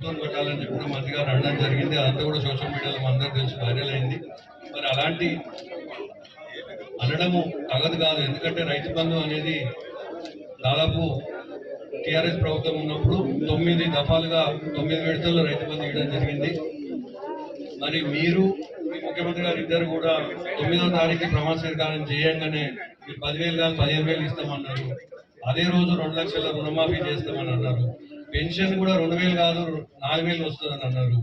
ప్రభుత్వం పెట్టాలని చెప్పి కూడా మంత్రి గారు అనడం జరిగింది. అంతా కూడా సోషల్ మీడియాలో అందరూ తెలిసి వైరల్ అయింది. మరి అలాంటి అనడము తగదు కాదు. ఎందుకంటే రైతు బంధు అనేది దాదాపు టీఆర్ఎస్ ప్రభుత్వం ఉన్నప్పుడు తొమ్మిది దఫాలుగా తొమ్మిది విడతల్లో రైతు బంధు ఇవ్వడం జరిగింది. మరి మీరు మీ ముఖ్యమంత్రి గారు ఇద్దరు కూడా తొమ్మిదో తారీఖు ప్రమాణ స్వీకారం చేయంగానే మీరు పదివేలు కాదు పదిహేను వేలు ఇస్తామన్నారు. అదే రోజు రెండు లక్షల రుణమాఫీ చేస్తామని అన్నారు. పెన్షన్ కూడా రెండు వేలు కాదు నాలుగు వేలు వస్తుందని అన్నారు.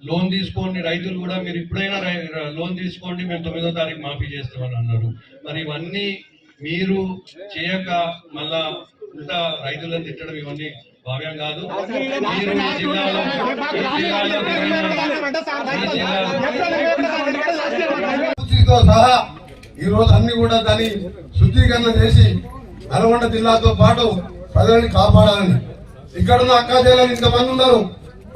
లోన్ తీసుకోండి రైతులు కూడా మీరు ఇప్పుడైనా రై- లోన్ తీసుకోండి మేము తొమ్మిదో తారీఖు మాఫీ చేస్తామని అన్నారు. మరి ఇవన్నీ మీరు చేయక మళ్ళా ఉంటా రైతులను తిట్టడం ఇవన్నీ భావ్యం కాదు. మీరు జిల్లాలో సహా ఈ రోజు అన్ని కూడా దాన్ని శుద్ధీకరణ చేసి నల్గొండ జిల్లాతో పాటు ప్రజల్ని కాపాడాలని ఇక్కడ ఉన్న అక్కా ఇంతమంది ఉన్నారు.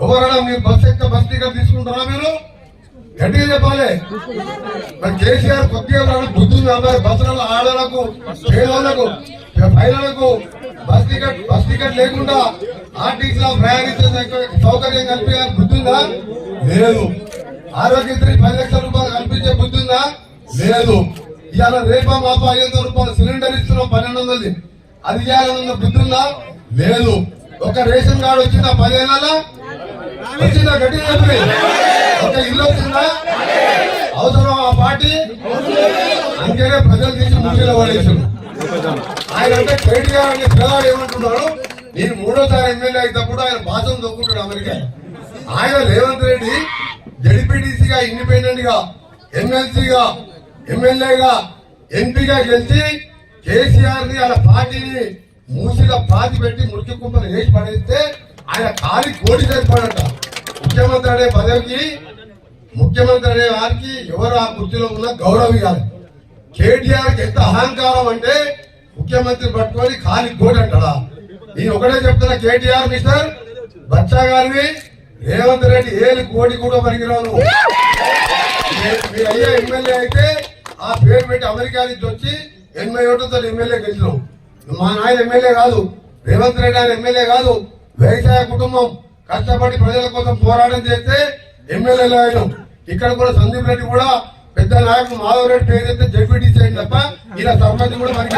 ఎవరైనా మీరు బస్ ఎక్క బస్ టికెట్ తీసుకుంటారా మీరు? గట్టిగా చెప్పాలి. మరి కేసీఆర్ కొద్దిగా వాళ్ళకి బుద్ధి అమ్మాయి బస్సులలో ఆడలకు పేదలకు మహిళలకు బస్ టికెట్ బస్ టికెట్ లేకుండా ఆర్టీసీలో ప్రయాణించే సౌకర్యం కల్పించే బుద్ధిందా లేదు. ఆరోగ్యశ్రీ పది లక్షల రూపాయలు కల్పించే బుద్ధిందా లేదు. ఇవాళ రేపా మాపా ఐదు వందల రూపాయలు సిలిండర్ ఇస్తున్నాం పన్నెండు వందలది. అది ఇవ్వాలన్న బుద్ధి ఉందా? లేదు. ఒక రేషన్ కార్డు వచ్చిందా పదేళ్ళ వచ్చిందా గట్టి చెప్పి. ఒక ఇల్లు వచ్చిందా? అవసరం ఆ పార్టీ? అందుకనే ప్రజలు తీసి ముందులో పడేసారు ఆయన అంటే కేటీఆర్ అనే పిల్లవాడు ఏమంటున్నాడు? నేను మూడోసారి ఎమ్మెల్యే అయినప్పుడు ఆయన భాషను దొక్కుంటాడు అమెరికా. ఆయన రేవంత్ రెడ్డి జడిపిటిసిగా ఇండిపెండెంట్గా ఎమ్మెల్సీగా ఎమ్మెల్యేగా ఎంపీగా గెలిచి కేసీఆర్ని ఆయన పార్టీని మూసిగా పాతి పెట్టి మురికి కుప్పలు వేసి పడేస్తే ఆయన కాలి కోడి సరిపడట. ముఖ్యమంత్రి అనే పదవికి ముఖ్యమంత్రి అనే వారికి ఎవరు ఆ కుర్చీలో ఉన్న గౌరవం ఇవ్వాలి కేటీఆర్ ఎంత అహంకారం అంటే ముఖ్యమంత్రి పట్టుకొని కాలి కోడి అంటాడా? నేను ఒకటే చెప్తున్నా కేటీఆర్ మిస్టర్ బచ్చా గారిని రేవంత్ రెడ్డి ఏలి కోడి కూడా పనికిరావు మీ- అయ్యా అయ్యే ఎమ్మెల్యే అయితే ఆ పేరు పెట్టి అమెరికా నుంచి వచ్చి ఎనభై ఓట్లతో ఎమ్మెల్యే గెలిచినాం మా నాయన ఎమ్మెల్యే కాదు రేవంత్ రెడ్డి ఆయన ఎమ్మెల్యే కాదు వ్యవసాయ కుటుంబం కష్టపడి ప్రజల కోసం పోరాటం చేస్తే ఎమ్మెల్యేలు ఆయన. ఇక్కడ కూడా సందీప్ రెడ్డి కూడా పెద్ద నాయకుడు మాధవ్ రెడ్డి పేరు చెప్తే జడ్పీటీసీ అయింది తప్ప ఇలా సర్పంచ్ కూడా మనకి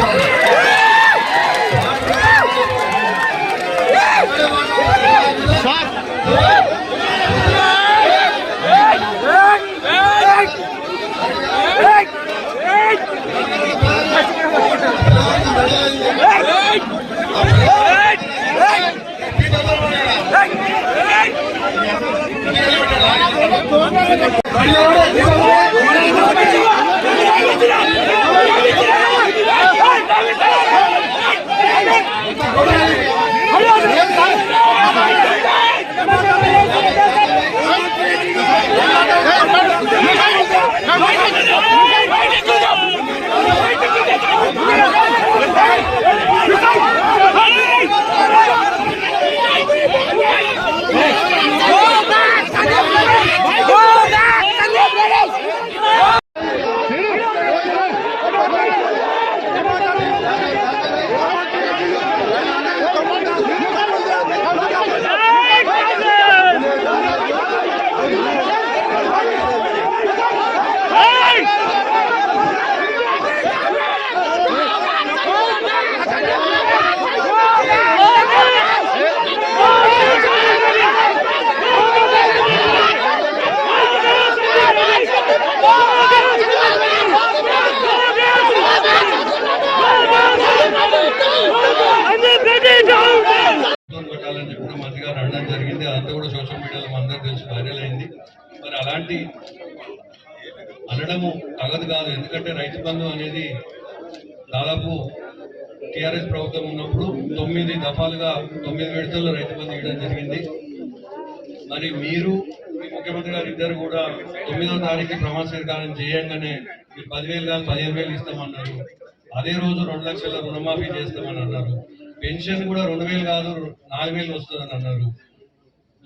ఇలాంటి అనడము తగదు కాదు. ఎందుకంటే రైతు బంధు అనేది దాదాపు టిఆర్ఎస్ ప్రభుత్వం ఉన్నప్పుడు తొమ్మిది దఫాలుగా తొమ్మిది విడతల్లో రైతు బంధు ఇవ్వడం జరిగింది. మరి మీరు మీ ముఖ్యమంత్రి గారు ఇద్దరు కూడా తొమ్మిదో తారీఖు ప్రమాణ స్వీకారం చేయంగానే మీరు పదివేలు కాదు పదిహేను వేలు ఇస్తామన్నారు. అదే రోజు రెండు లక్షల రుణమాఫీ చేస్తామని అన్నారు. పెన్షన్ కూడా రెండు వేలు కాదు నాలుగు వేలు వస్తుందని అన్నారు.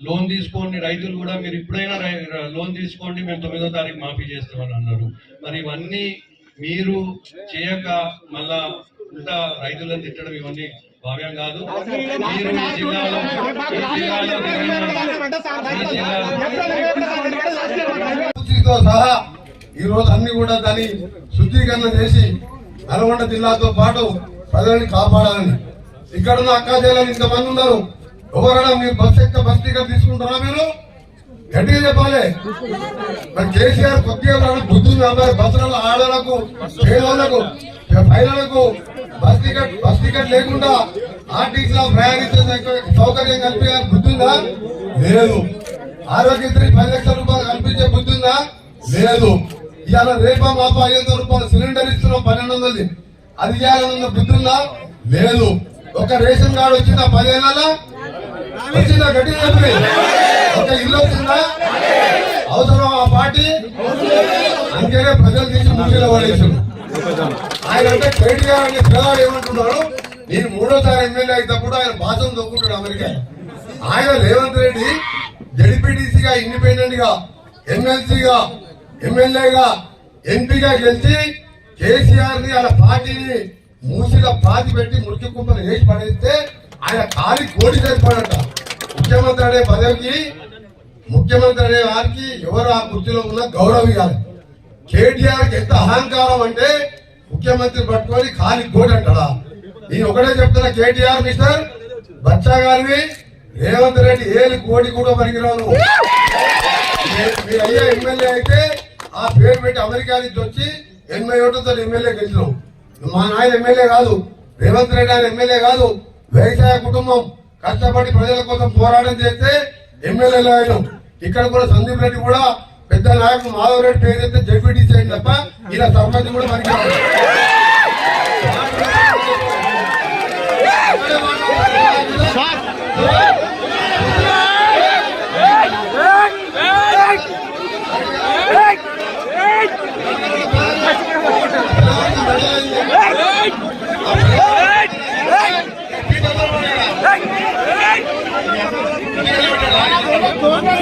లోన్ తీసుకోండి రైతులు కూడా మీరు ఇప్పుడైనా రై- లోన్ తీసుకోండి మేము తొమ్మిదో తారీఖు మాఫీ చేస్తామని అన్నారు. మరి ఇవన్నీ మీరు చేయక మళ్ళా ఇంత రైతులను తిట్టడం ఇవన్నీ భావ్యం కాదు. మీరు ఈ జిల్లాలో సహా ఈ రోజు అన్ని కూడా దాన్ని శుద్ధీకరణ చేసి నల్గొండ జిల్లాతో పాటు ప్రజల్ని కాపాడాలని. ఇక్కడ ఉన్న అక్కా జిల్లాలు ఇంతమంది ఉన్నారు. ఎవరైనా మీరు బస్ ఎక్క బస్ టికెట్ తీసుకుంటారా మీరు? గట్టిగా చెప్పాలి. మరి కేసీఆర్ కొద్దిగా బుద్ధి అమ్మాయి బస్సులలో ఆడలకు పేదలకు మహిళలకు బస్ టికెట్ బస్ టికెట్ లేకుండా ఆర్టీసీలో ప్రయాణించే సౌకర్యం కల్పించే బుద్ధిందా లేదు. ఆరోగ్యశ్రీ పది లక్షల రూపాయలు కల్పించే బుద్ధిందా లేదు. ఇవాళ రేపా మాప ఐదు వందల రూపాయలు సిలిండర్ ఇస్తున్నాం పన్నెండు వందలది. అది చేయాలన్న బుద్ధిందా లేదు. ఒక రేషన్ కార్డు వచ్చిందా పదిహేనుల ఒక ఇల్లు వచ్చిందా అవసరం ఆ పార్టీ? అందుకనే ప్రజలు తీసి ముఖ్యంగా పడేసారు ఆయన అంటే కేటీఆర్ అనే పిల్లవాడు ఏమంటున్నాడు? నేను మూడోసారి ఎమ్మెల్యే అయినప్పుడు ఆయన భాషను దొక్కుంటాడు అమెరికా. ఆయన రేవంత్ రెడ్డి జడిపిటిసిగా ఇండిపెండెంట్గా ఎమ్మెల్సీగా ఎమ్మెల్యేగా ఎంపీగా గెలిచి కేసీఆర్ని ఆయన పార్టీని మూసిగా పాతి పెట్టి మురికి కుప్పలు వేసి పడేస్తే ఆయన కాలి కోడి చేసిపోడట ముఖ్యమంత్రి అనే పదవికి ముఖ్యమంత్రి అనే వారికి ఎవరు ఆ కుర్చీలో ఉన్న గౌరవం ఇవ్వాలి? కేటీఆర్కి ఎంత అహంకారం అంటే ముఖ్యమంత్రి పట్టుకొని కాలి కోడి అంటాడా? నేను ఒకటే చెప్తున్నా కేటీఆర్ మిస్టర్ బచ్చా గారిని రేవంత్ రెడ్డి ఏలి కోడి కూడా పనికిరాను మీ- అయ్యే అయ్యా ఎమ్మెల్యే అయితే ఆ పేరు పెట్టి అమెరికా నుంచి వచ్చి ఎనభై ఓట్లతో ఎమ్మెల్యే గెలిచినాం మా నాయన ఎమ్మెల్యే కాదు రేవంత్ రెడ్డి ఆయన ఎమ్మెల్యే కాదు వ్యవసాయ కుటుంబం కష్టపడి ప్రజల కోసం పోరాటం చేస్తే ఎమ్మెల్యేలు ఆయన ఇక్కడ కూడా సందీప్ రెడ్డి కూడా పెద్ద నాయకుడు మాధవ్ రెడ్డి పేరు అయితే జడ్పీటీసీ అయింది తప్ప ఇలా సర్పంచ్ కూడా మనకి